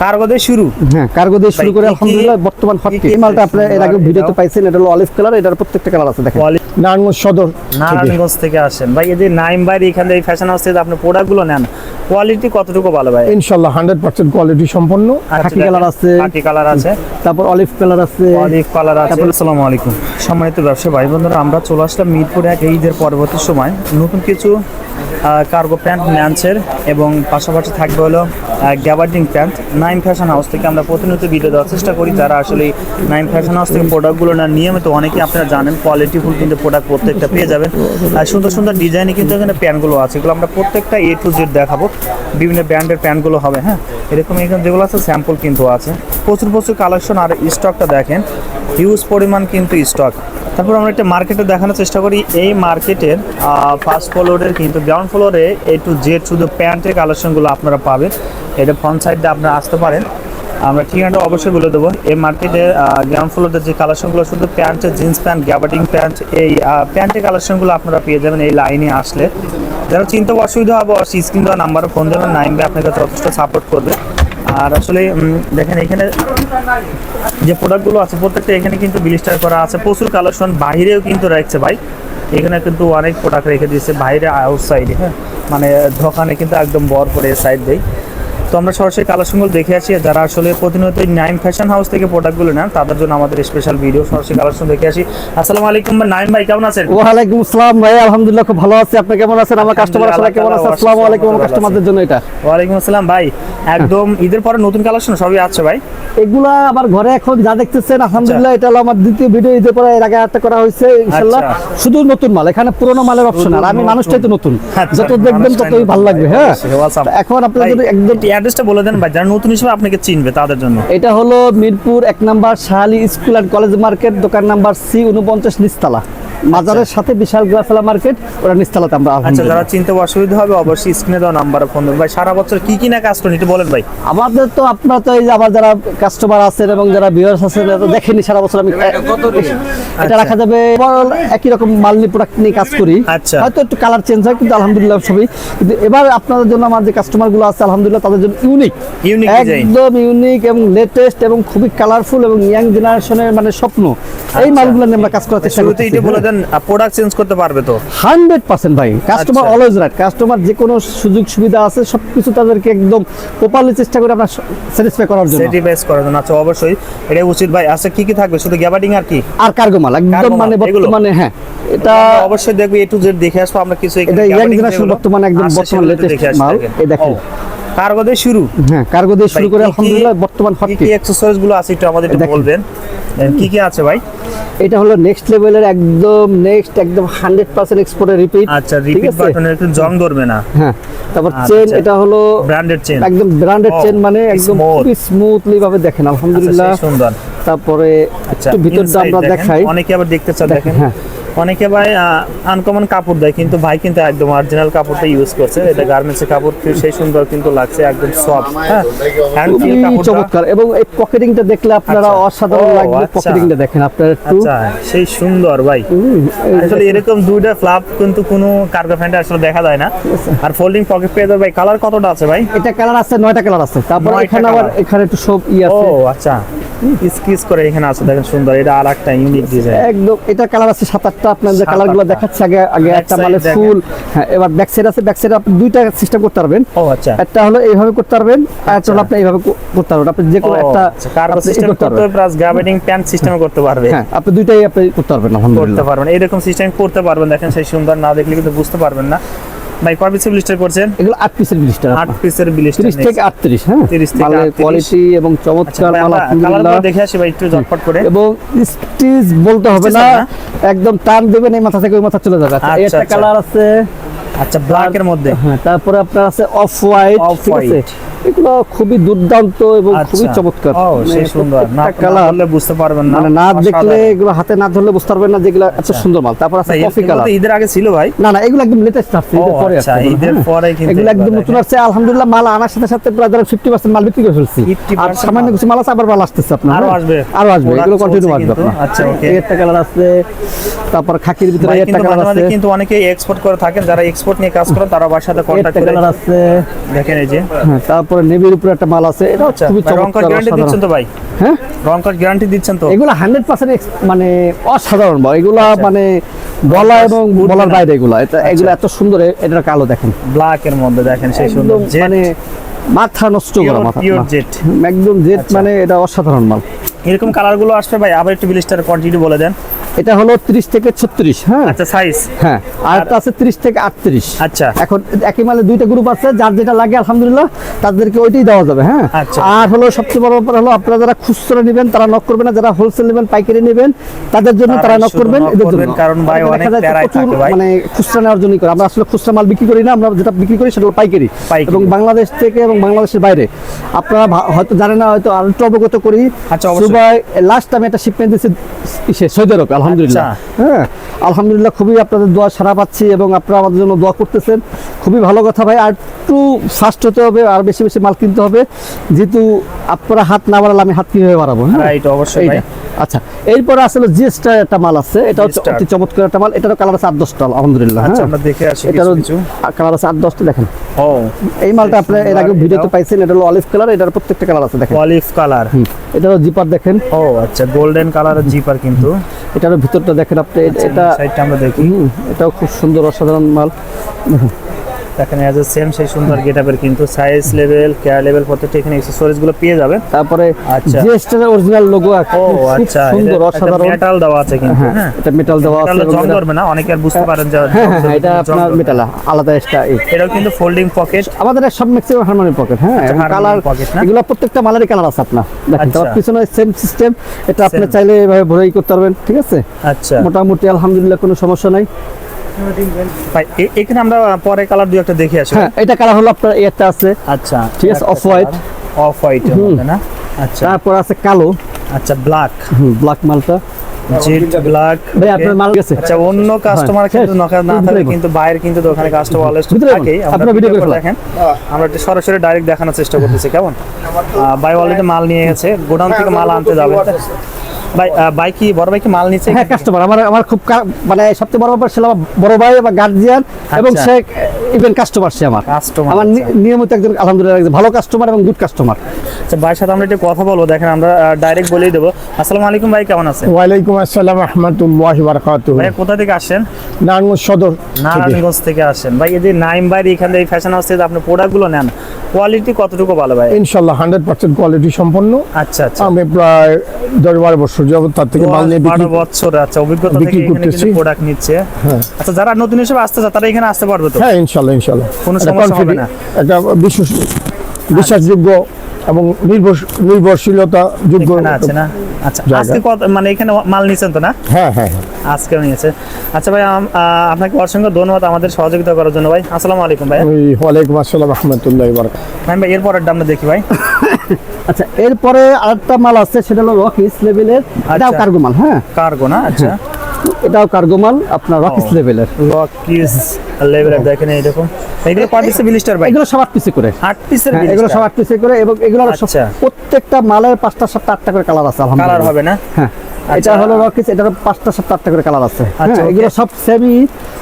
Cargo দিয়ে শুরু? হ্যাঁ কার্গো দিয়ে শুরু করে আলহামদুলিল্লাহ বর্তমান হট কি কি এই মালটা আপনারা এর আগে ভিডিওতে এটা? পাইছেন এটা হলো অলিভ কালার এটার প্রত্যেকটা কালার আছে দেখেন। Quality- নারায়ণগঞ্জ সদর থেকে। নারায়ণগঞ্জ থেকে আসেন। ভাই এই যে নাইম ভাই এখানে এই ফ্যাশন হাউস থেকে আপনি প্রোডাক্টগুলো নেন কোয়ালিটি কতটুকু ভালো ভাই? কোয়ালিটি সম্পন্ন। খাকি কালার আছে। খাকি কালার আছে। তারপর অলিভ কালার আছে। অলিভ কালার আছে। আসসালামু আলাইকুম। সম্মানিত ব্যবসা ভাই বন্ধুরা আমরা চলে আসলাম মিরপুরে এক ঈদের পরবর্তী সময়। নতুন কিছু কার্গো প্যান্ট ম্যান্সের এবং পাশাপাশি থাকবে হলো gabardine pant nine fashion house থেকে আমরা প্রতিনিয়ত ভিডিও দেওয়ার চেষ্টা করি। যারা আসলে নাইন ফ্যাশন হাউস থেকে প্রোডাক্টগুলো না নিয়মিত অনেকেই আপনারা জানেন কোয়ালিটিফুল কিন্তু প্রোডাক্ট প্রত্যেকটা পেয়ে যাবেন। আর সুন্দর সুন্দর ডিজাইনে কিন্তু এখানে প্যান্টগুলো আছে। এগুলো আমরা প্রত্যেকটা এ টু জেড দেখাবো। বিভিন্ন ব্র্যান্ডের প্যান্টগুলো হবে হ্যাঁ? এরকম এখানে যেগুলো আছে স্যাম্পল কিন্তু আছে। প্রচুর প্রচুর কালেকশন আর স্টকটা দেখেন। হিউজ পরিমাণ কিন্তু স্টক তারপর আমরা একটা মার্কেটে দেখানোর চেষ্টা করি। এই মার্কেটের ফার্স্ট ফ্লোরের কিন্তু গ্রাউন্ড ফ্লোরে এ টু জেড শুধু প্যান্টের কালেকশনগুলো আপনারা পাবেন। এটা ফ্রন্ট সাইডে আপনারা আসতে পারেন। আমরা ঠিকানাটা অবশ্যই বলে দেবো। এই মার্কেটে গ্রাউন্ড ফ্লোরের যে কালেকশনগুলো শুধু প্যান্টের জিন্স প্যান্ট গ্যাবাটিং প্যান্ট এই প্যান্টের কালেকশনগুলো আপনারা পেয়ে যাবেন এই লাইনে আসলে। যারা চিন্তা অসুবিধা হবে স্ক্রিন দেওয়া নাম্বারে ফোন দেবেন। নাইন আপনাকে যথেষ্ট সাপোর্ট করবে। আর আসলে দেখেন এখানে যে প্রোডাক্টগুলো আছে, প্রত্যেকটা এখানে কিন্তু বিলিস্টার করা আছে। প্রচুর কালেকশন বাইরেও কিন্তু রাখছে ভাই। এখানে কিন্তু অনেক প্রোডাক্ট রেখে দিয়েছে, বাইরে আউটসাইডে হ্যাঁ? মানে দোকানে কিন্তু একদম বর করে সাইড দেয় তো আমরা সরাসরি কালেকশনগুলো দেখে আসি যারা আসলে প্রতিনিয়ত নাইম ফ্যাশন হাউস থেকে প্রোডাক্টগুলো নেন তাদের জন্য আমাদের স্পেশাল ভিডিও সরাসরি কালেকশন দেখে আসি। আসসালামু আলাইকুম ভাই, নাইম ভাই কেমন আছেন? ওয়ালাইকুম আসসালাম ভাই আলহামদুলিল্লাহ খুব ভালো আছি। আপনি কেমন আছেন? আমার কাস্টমার আসলে কেমন আছে? আসসালামু আলাইকুম আমার কাস্টমারদের জন্য এটা। ওয়ালাইকুম আসসালাম ভাই একদম ঈদের পরে নতুন কালেকশন সবই আছে ভাই? এগুলা আমার ঘরে এখন যা দেখতেছেন আলহামদুলিল্লাহ এটা হলো আমার দ্বিতীয় ভিডিও ঈদের পরে এর আগে একটা করা হয়েছে ইনশাআল্লাহ। আচ্ছা। শুধু নতুন মাল এখানে পুরোনো মালের অপশন আর আমি মানুষটাই তো নতুন। আচ্ছা, যত দেখবেন ততই ভালো লাগবে হ্যাঁ? এখন যদি একদম অ্যাড্রেসটা বলে দেন ভাই, যারা নতুন হিসেবে আপনাকে চিনবে তাদের জন্য। এটা হলো মিরপুর এক number Shahali school and college market দোকান নাম্বার সি উনপঞ্চাশ নিস্তালা মাজারের সাথে বিশাল গ্রাফেলা মার্কেট ওটা নিস্তালাতে আমরা আচ্ছা আলহামদুলিল্লাহ যারা চিনতে অসুবিধা হবে অবশ্যই স্ক্রিনে দেওয়া নাম্বারে ফোন দেবেন। ভাই সারা বছর কি কি না কাজ করেন একটু বলেন ভাই। আমাদের তো আপনারা তো এই যে আবার যারা কাস্টমার আছেন এবং যারা ভিউয়ার্স আছেন তো দেখেনি সারা বছর আমি এটা আচ্ছা। রাখা যাবে। একই রকম মালনি প্রোডাক্ট নিয়ে কাজ করি। আচ্ছা। হয়তো একটু কালার চেঞ্জ হয় কিন্তু আলহামদুলিল্লাহ সবই। কিন্তু এবার আপনাদের জন্য আমার যে কাস্টমারগুলো আছে আলহামদুলিল্লাহ তাদের জন্য ইউনিক design। একদম ইউনিক এবং লেটেস্ট এবং খুবই কালারফুল এবং ইয়াং জেনারেশনের মানে স্বপ্ন। এই আচ্ছা। মালগুলো নিয়ে আমরা কাজ করার চেষ্টা শুরুতে দেন প্রোডাক্ট চেঞ্জ করতে পারবে তো? হান্ড্রেড পার্সেন্ট ভাই কাস্টমার। অলওয়েজ রাইট কাস্টমার যে কোনো সুযোগ সুবিধা আছে সবকিছু তাদেরকে একদম প্রপারলি চেষ্টা করে আমরা স্যাটিসফাই করার জন্য। সেটিফাইস করার জন্য। আচ্ছা অবশ্যই। এটা উচিত ভাই। আচ্ছা কি কি থাকবে? শুধু গ্যাবার্ডিং আর কি? আর কার্গো মাল একদম মানে বর্তমানে হ্যাঁ। এটা অবশ্যই দেখব এ টু জেড দেখে আসব। আমরা কিছু এটা ইয়াং জেনারেশন বর্তমানে একদম বর্তমান লেটেস্ট মাল। এই দেখেন। কার্গো দিয়ে শুরু? হ্যাঁ কার্গো দিয়ে শুরু করে আলহামদুলিল্লাহ বর্তমান হট কি অ্যাকসেসরিজগুলো আছে একটু আমাদের একটু বলবেন? কি কি আছে ভাই? এটা হলো নেক্সট লেভেলের একদম নেক্সট একদম হান্ড্রেড পার্সেন্ট এক্সপোর্টের রিপিট আচ্ছা রিপিট বাটনের একটু জং ধরবে না। হ্যাঁ তারপর আচ্ছা, চেন আচ্ছা। এটা হলো ব্র্যান্ডেড চেন একদম ব্র্যান্ডেড চেন মানে একদম খুবই স্মুথলি ভাবে দেখেন আলহামদুলিল্লাহ। আচ্ছা, সুন্দর। তারপরে আচ্ছা একটু ভিতরটা আমরা দেখাই। অনেকে আবার দেখতে চান দেখেন। হ্যাঁ। অনেকে ভাই আনকমন কাপড় দেয় কিন্তু ভাই কিন্তু একদম অরিজিনাল কাপড়টা ইউজ করছে। এটা গার্মেন্টসের কাপড় সেই সুন্দর কিন্তু লাগছে একদম সফট হ্যাঁ? চমৎকার। এবং এই পকেটিংটা দেখলে আপনারা আচ্ছা। অসাধারণ লাগবে আচ্ছা। পকেটিংটা দেখেন আপনারা একটু। আচ্ছা সেই সুন্দর ভাই। আসলে এরকম দুইটা ফ্লাপ কিন্তু কোনো কার্গো প্যান্টে আসলে দেখা যায় না। আর ফোল্ডিং পকেট পেয়ে যাবে ভাই কালার কতটা আছে ভাই? এটা কালার আছে নয়টা কালার আছে। তারপর এখানে আবার এখানে একটু সব ই আছে। ও আচ্ছা। স্কিস করে এখানে আছে দেখেন সুন্দর এটা আর একটা ইউনিক ডিজাইন একদম এটা কালার আছে সাত আটটা আপনার যে কালারগুলো দেখাচ্ছে আগে আগে একটা মানে ফুল হ্যাঁ এবার ব্যাক সাইড আছে ব্যাক সাইড আপনি দুইটা সিস্টেম করতে পারবেন। ও আচ্ছা। একটা হলো এইভাবে করতে পারবেন আর একটা হলো আপনি এইভাবে করতে পারবেন। আপনি যে কোনো একটা সিস্টেম করতে করতে পারবেন। প্লাস গ্র্যাভিটিং প্যান্ট সিস্টেমে করতে পারবে। হ্যাঁ আপনি দুইটাই আপনি করতে পারবেন করতে পারবেন। এইরকম সিস্টেম করতে পারবেন দেখেন সেই সুন্দর না দেখলে কিন্তু বুঝতে পারবেন না। ভাই কয় পিসের ব্লিস্টার করছেন? এগুলো পিসের ব্লিস্টার পিসের ব্লিস্টার তিরিশ থেকে আটত্রিশ হ্যাঁ? 30 থেকে 38 কোয়ালিটি এবং আচ্ছা চমৎকার কালারগুলো দেখে আসি ভাই একটু ঝটপট করে। এবং স্টিচ বলতে হবে না একদম টান দেবেন এই মাথা থেকে ওই মাথা চলে যাবে। আচ্ছা আচ্ছা, একটা। কালার আছে। আচ্ছা ব্ল্যাক এর মধ্যে। হ্যাঁ তারপরে আপনার আছে অফ হোয়াইট অফ white। এগুলো খুবই দুর্দান্ত এবং খুবই আচ্ছা। চমৎকার সুন্দর। কালার। বুঝতে পারবেন না। মানে না দেখলে এগুলো হাতে না ধরলে বুঝতে পারবেন না যেগুলো এত আচ্ছা। সুন্দর মাল। তারপর আছে কফি কালার ঈদের আগে ছিল ভাই। না না এগুলো একদম লেটেস্ট আসছে ঈদের পরে আচ্ছা, ঈদের। পরে কিন্তু এগুলো একদম নতুন। আসছে। আলহামদুলিল্লাহ মাল আনার সাথে সাথে প্রায় ধরেন ফিফটি পার্সেন্ট মাল বিক্রি করে ফেলছি। আর সামান্য কিছু মাল আছে আবার মাল আসতেছে আপনার। আরও? আসবে। আরও আসবে। এগুলো কন্টিনিউ আসবে আপনার। আচ্ছা. এই একটা কালার আছে তারপর খাকির ভিতরে একটা কালার আছে। কিন্তু অনেকে এক্সপোর্ট করে থাকেন। যারা এক্সপোর্ট নিয়ে কাজ করেন তারা আমার সাথে কন্ট্যাক্ট একটা করে কালার আছে। দেখেন এই যে। হ্যাঁ তারপরে নেভির উপরে একটা মাল আছে। এটা আচ্ছা খুবই চমৎকার গ্যারান্টি দিচ্ছেন তো ভাই? হ্যাঁ? রং কার্ড গ্যারান্টি দিচ্ছেন তো? এগুলো হান্ড্রেড পার্সেন্ট মানে অসাধারণ এগুলা মানে বলা এবং বলার বাইরে এগুলা। এটা এগুলো এত সুন্দর এ- এটার কালো দেখেন। ব্ল্যাক এর মধ্যে দেখেন সেই সুন্দর মানে মাথা নষ্ট করা মাথা। জেট একদম জেট আচ্ছা। মানে এটা অসাধারণ মাল। এরকম কালারগুলো আসবে ভাই আবার একটু বিলিস্টার কোয়ান্টিটি বলে দেন। এটা হলো 30 থেকে 36 হ্যাঁ? আচ্ছা সাইজ হ্যাঁ আর আছে 30 থেকে 38 আচ্ছা। এখন একই মালে দুইটা গ্রুপ আছে যার যেটা লাগে আলহামদুলিল্লাহ তাদেরকে ওইটাই দেওয়া যাবে হ্যাঁ? আচ্ছা। আর হলো সবচেয়ে বড় ব্যাপার হলো আপনারা যারা খুচরা নেবেন তারা নক করবেন না যারা হোলসেল নেবেন পাইকারি নেবেন তাদের জন্য তারা নক করবেন এদের জন্য। কারণ ভাই অনেক প্যারায় থাকে ভাই। মানে খুচরা নেওয়ার জন্যই করে। আমরা আসলে খুচরা মাল বিক্রি করি না আমরা যেটা বিক্রি করি সেটা হলো পাইকারি। এবং বাংলাদেশ থেকে এবং বাংলাদেশের বাইরে। আপনারা হয়তো জানেন না হয়তো আর অবগত করি। আচ্ছা, অবশ্যই। লাস্ট আমি একটা শিপমেন্ট দিয়েছি সৌদি আরবে। আলহামদুলিল্লাহ আচ্ছা। হ্যাঁ আলহামদুলিল্লাহ খুবই আপনাদের দোয়া সারা পাচ্ছি এবং আপনারা আমাদের জন্য দোয়া করতেছেন। খুবই ভালো কথা ভাই আর একটু ফাস্ট হতে হবে আর বেশি বেশি মাল কিনতে হবে। যেহেতু আপনারা হাত না বাড়ালে আমি হাত কীভাবে বাড়াবো হ্যাঁ? অবশ্যই আচ্ছা এরপরে আসলে জিএসটা একটা মাল আছে এটা হচ্ছে অতি চমৎকার একটা মাল এটারও কালার আছে আট দশটা আলহামদুলিল্লাহ আচ্ছা হ্যাঁ। আমরা দেখে আসি এটারও কালার আছে আট দশটা দেখেন। ও। এই মালটা আপনার এর আগে ভিডিওতে পাইছেন এটা হলো অলিভ কালার এটার প্রত্যেকটা কালার আছে দেখেন। অলিভ কালার এটারও জিপার দেখেন। ও আচ্ছা গোল্ডেন কালারের জিপার কিন্তু। এটারও ভিতরটা দেখেন আপনি আচ্ছা, এটা আমরা দেখি। হুম, এটাও খুব সুন্দর অসাধারণ মাল। দেখেন এজ সেম সেই সুন্দর গেটআপের কিন্তু সাইজ লেভেল কেয়ার লেভেল প্রত্যেকটা এখানে অ্যাকসেসরিজগুলো পেয়ে যাবেন। তারপরে আচ্ছা। জিএসটার অরিজিনাল লোগো আছে ও আচ্ছা সুন্দর অসাধারণ। মেটাল দেওয়া আছে কিন্তু হ্যাঁ হ্যাঁ। এটা মেটাল দেওয়া আছে জং এটা- ধরবে না অনেকে আর বুঝতে পারেন যে হ্যাঁ হ্যাঁ এটা আপনার। মেটাল আলাদা এক্সট্রা এটাও কিন্তু ফোল্ডিং পকেট আমাদের সব ম্যাক্সিমাম হারমোনি পকেট হ্যাঁ আচ্ছা, কালার pocket না? এগুলো প্রত্যেকটা মালেরই কালার আছে আপনার। দেখেন আচ্ছা। তারপর পিছনে সেম সিস্টেম এটা আপনি চাইলে এভাবে ভরাই করতে পারবেন ঠিক আছে? আচ্ছা। মোটামুটি আলহামদুলিল্লাহ কোনো সমস্যা নাই। ভাই এখানে আমরা পরে কালার দুই একটা দেখে আসি। হ্যাঁ এটা কালার হলো আপনার একটা আছে। আচ্ছা ঠিক আছে, off-white। অফ হোয়াইট না? আচ্ছা। তারপর আছে কালো। আচ্ছা ব্ল্যাক ব্ল্যাক মালটা। জেড ব্ল্যাক ভাই আপনার মাল গেছে। আচ্ছা অন্য কাস্টমার হ্যাঁ, কিন্তু নকা না থাকে কিন্তু বাইরে কিন্তু দোকানে কাস্টমার অলওয়েজ। আপনার ভিডিও করে দেখেন। আমরা একটু সরাসরি ডাইরেক্ট দেখানোর চেষ্টা করতেছি কেমন? ভাই অলরেডি মাল নিয়ে গেছে। গোডাউন থেকে মাল আনতে যাবে ভাই আহ, ভাই কি বড় ভাই কি মাল নিচ্ছে হ্যাঁ কাস্টমার আমার আমার খুব মানে সবচেয়ে বড় ব্যাপার আমার বড় ভাই বা গার্জিয়ান এবং আচ্ছা। সে ইভেন কাস্টমার সে আমার। আমার আচ্ছা। নিয়মিত একজন আলহামদুলিল্লাহ একজন ভালো কাস্টমার এবং গুড কাস্টমার আচ্ছা ভাইয়ের সাথে আমরা একটু কথা বলব দেখেন আমরা ডাইরেক্ট বলেই দেবো। আসসালামু আলাইকুম ভাই কেমন আছেন? ওয়ালাইকুম আসসালাম রহমতুল্লাহ বারকাতুহ। ভাই কোথা থেকে আসেন? নারায়ণগঞ্জ সদর নারায়ণগঞ্জ থেকে আসেন। ভাই এই যে নাইম ভাই এখান থেকে ফ্যাশন হাউস থেকে আপনি প্রোডাক্টগুলো নেন কোয়ালিটি কতটুকু ভালো ভাই? ইনশাল্লাহ হান্ড্রেড পার্সেন্ট কোয়ালিটি সম্পন্ন। আচ্ছা আচ্ছা। আমি প্রায় দশ বারো বছর যাবত তার থেকে মাল নিয়ে বিক্রি বছর আচ্ছা অভিজ্ঞতা বিক্রি করতেছি। প্রোডাক্ট নিচ্ছে। হ্যাঁ। আচ্ছা যারা নতুন হিসেবে আসতে চায় তারা এখানে আসতে পারবে তো? হ্যাঁ ইনশাল্লাহ ইনশাল্লাহ। কোনো সমস্যা হবে না? একটা বিশ্বাস বিশ্বাসযোগ্য এবং নির্ভর- নির্ভরশীলতা যোগ্য আছে না? আচ্ছা আজকে কত মানে এখানে মাল নিছেন তো না? হ্যাঁ হ্যাঁ হ্যাঁ। আজকেও নিয়েছে। আচ্ছা ভাই আপনাকে অসংখ্য ধন্যবাদ আমাদের সহযোগিতা করার জন্য ভাই। আসসালামু আলাইকুম ভাই। ওয়ালাইকুম আসসালাম রহমতুল্লাহ ভাই ভাই এরপরের আমরা দেখি ভাই। আচ্ছা এরপরে আরেকটা মাল আছে সেটা হলো রকিস লেভেলের এটাও আচ্ছা। কার্গো মাল হ্যাঁ? কার্গো না? আচ্ছা। এটাও কার্গো মাল আপনার রকিস লেভেলের লকিস লেভেলের দেখেন এইরকম এগুলো কয় পিসের বিলিস্টার ভাই? এগুলো সব আট পিসে করে। আট পিসের হ্যাঁ এগুলো সব আট পিসে করে এবং এগুলো আচ্ছা। প্রত্যেকটা মালের পাঁচটা সাতটা আটটা করে কালার আছে কালার আলহামদুলিল্লাহ হবে না? হ্যাঁ। এটা আচ্ছা। হলো রকিস পাঁচটা সাতটা আটটা করে কালার আছে। আচ্ছা, হ্যাঁ এগুলো সব সেমি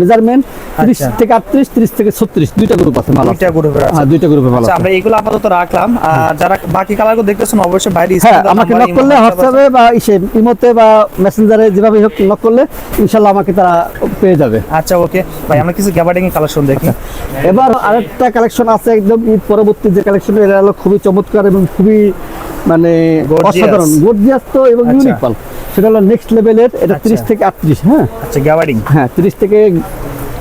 মেজারমেন্ট ত্রিশ আচ্ছা। থেকে আটত্রিশ ত্রিশ থেকে ছত্রিশ দুইটা গ্রুপ আছে মাল দুইটা আছে। হ্যাঁ দুইটা গ্রুপে মাল আচ্ছা আছে। আমরা এগুলো আপাতত রাখলাম। আর যারা বাকি কালারগুলো দেখতেছেন অবশ্যই বাইরে হ্যাঁ আমাকে নক করলে হোয়াটসঅ্যাপে বা ইসে ইমোতে বা মেসেঞ্জারে যেভাবে হোক নক করলে ইনশাল্লাহ আমাকে তারা পেয়ে যাবে। আচ্ছা ওকে ভাই আমরা কিছু গ্যাবার্ডিং এর কালেকশন দেখি। এবার আরেকটা কালেকশন আছে একদম পরবর্তী যে কালেকশন এটা হলো খুবই চমৎকার এবং খুবই মানে। অসাধারণ। গর্জিয়াস তো এবং আচ্ছা। ইউনিক পাল। সেটা হলো নেক্সট লেভেলের এটা ত্রিশ তিরিশ থেকে আটত্রিশ হ্যাঁ। আচ্ছা গ্যাবারিং হ্যাঁ তিরিশ থেকে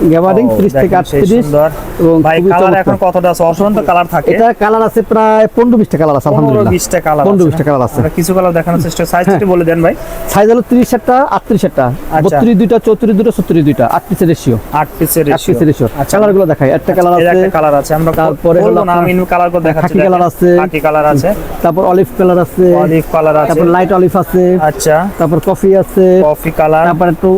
গ্যাবারিং ও, তিরিশ থেকে দেখেন সেই আটত্রিশ। সুন্দর। এবং কালার এখন কতটা আছে? অসংখ্য কালার থাকে। এটা কালার আছে প্রায় পনেরো বিশটা কালার আছে পনেরো আলহামদুলিল্লাহ। বিশটা কালার পনেরো বিশটা কালার আছে। কিছু কালার দেখানোর চেষ্টা সাইজ। বলে দেন ভাই। সাইজ হলো তিরিশ একটা আটত্রিশ একটা। বত্রিশ দুইটা চৌত্রিশ দুটো ছত্রিশ দুইটা। আটত্রিশের রেশিও আট পিসের আটত্রিশের রেশিও কালারগুলো দেখাই। একটা কালার আছে। একটা কালার আছে। আমরা তারপরে হলো না আমি কালার করে দেখাচ্ছি। খাকি কালার আছে। খাকি কালার আছে। তারপর অলিভ কালার আছে। অলিভ কালার আছে। তারপর লাইট অলিভ আছে। আচ্ছা। তারপর কফি আছে। কফি কালার তারপর একটু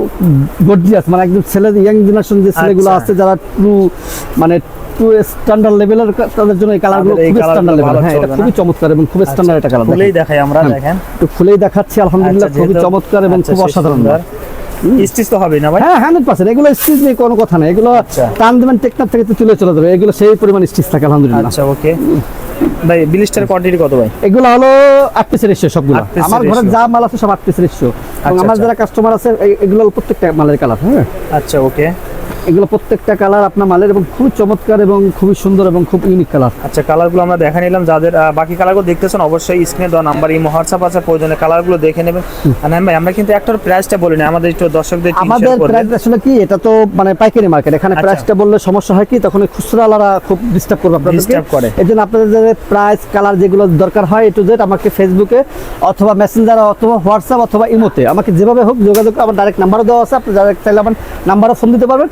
গর্জিয়াস মানে একদম ছেলে ইয়াং জেনারেশন যে ছেলেগুলো আচ্ছা। আছে যারা টু মানে টু স্ট্যান্ডার্ড লেভেলের তাদের জন্য এই কালারগুলো খুবই স্ট্যান্ডার্ড লেভেল হ্যাঁ এটা খুবই চমৎকার এবং খুবই স্ট্যান্ডার্ড একটা কালার খুলেই দেখাই আমরা। দেখেন। খুলেই দেখাচ্ছি আলহামদুলিল্লাহ আচ্ছা, খুবই চমৎকার এবং আচ্ছা, খুব অসাধারণ। স্টিচ তো হবে না ভাই? হ্যাঁ হান্ড্রেড পার্সেন্ট এগুলো স্টিচ নিয়ে কোনো কথা নেই। এগুলো আচ্ছা। টান দেবেন থেকে তুলে চলে যাবে। এগুলো সেই পরিমাণ স্টিচ থাকে আলহামদুলিল্লাহ। আচ্ছা ওকে। ভাই বিলিস্টার কোয়ান্টিটি কত ভাই? এগুলো হলো রেশিও সবগুলো। আমার ঘরে যা মাল আছে সব আট পিসের রেশিও এবং আচ্ছা, আমার আচ্ছা। যারা কাস্টমার আছে এগুলো প্রত্যেকটা মালের কালার হ্যাঁ। আচ্ছা ওকে। এগুলো প্রত্যেকটা কালার আপনার মালের এবং খুব চমৎকার এবং খুবই সুন্দর এবং খুব ইউনিক কালার আচ্ছা কালারগুলো আমরা দেখা নিলাম যাদের বাকি কালারগুলো দেখতেছেন অবশ্যই স্ক্রিনে দেওয়া নাম্বার এই হোয়াটসঅ্যাপ আছে প্রয়োজনে কালারগুলো দেখে নেবেন। আর নাইম ভাই আমরা কিন্তু একটার প্রাইসটা বলি না আমাদের একটু দর্শকদের আমাদের প্রাইস আসলে কি এটা তো মানে পাইকারি মার্কেট এখানে আচ্ছা। প্রাইসটা বললে সমস্যা হয় কি তখন ওই খুচরাওয়ালারা খুব ডিস্টার্ব করবে আপনাদেরকে। Disturb করে। এই জন্য আপনাদের যে প্রাইস কালার যেগুলো দরকার হয় এ টু জেড আমাকে ফেসবুকে অথবা মেসেঞ্জার অথবা হোয়াটসঅ্যাপ অথবা ইমোতে আমাকে যেভাবে হোক যোগাযোগ আমার ডাইরেক্ট নাম্বারও দেওয়া আছে আপনি ডাইরেক্ট চাইলে আমার নাম্বারও ফোন দিতে পারবেন।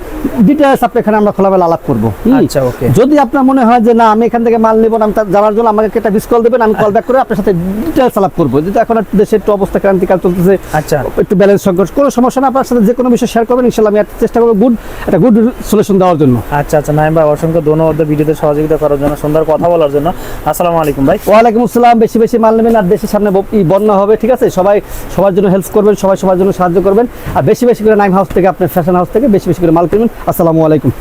ডিটেলস আপনি এখানে আমরা খোলামেলা আলাপ করব? আচ্ছা, okay. যদি আপনার মনে হয় যে না আমি এখান থেকে মাল নেব না আমি যাওয়ার জন্য আমাকে একটা মিস কল দেবেন আমি কল ব্যাক করে আপনার সাথে ডিটেলস আলাপ করব। যেহেতু এখন দেশের একটু অবস্থা ক্রান্তিকাল চলতেছে আচ্ছা। একটু ব্যালেন্স সংকট কোনো সমস্যা না আপনার সাথে যে কোনো বিষয় শেয়ার করবেন ইনশাল্লাহ আমি চেষ্টা করব গুড একটা গুড সলিউশন দেওয়ার জন্য। আচ্ছা আচ্ছা নাইম ভাই অসংখ্য ধন্যবাদ ভিডিওতে সহযোগিতা করার জন্য সুন্দর কথা বলার জন্য। আসসালামু আলাইকুম ভাই। ওয়ালাইকুম আসসালাম বেশি বেশি মাল নেবেন আর দেশের সামনে বন্যা হবে ঠিক আছে? সবাই সবার জন্য হেল্প করবেন সবাই সবার জন্য সাহায্য করবেন। আর বেশি বেশি করে নাইম হাউস থেকে আপনার ফ্যাশন হাউস থেকে বেশি বেশি করে মাল কিনবেন আসসালামু আলাইকুম।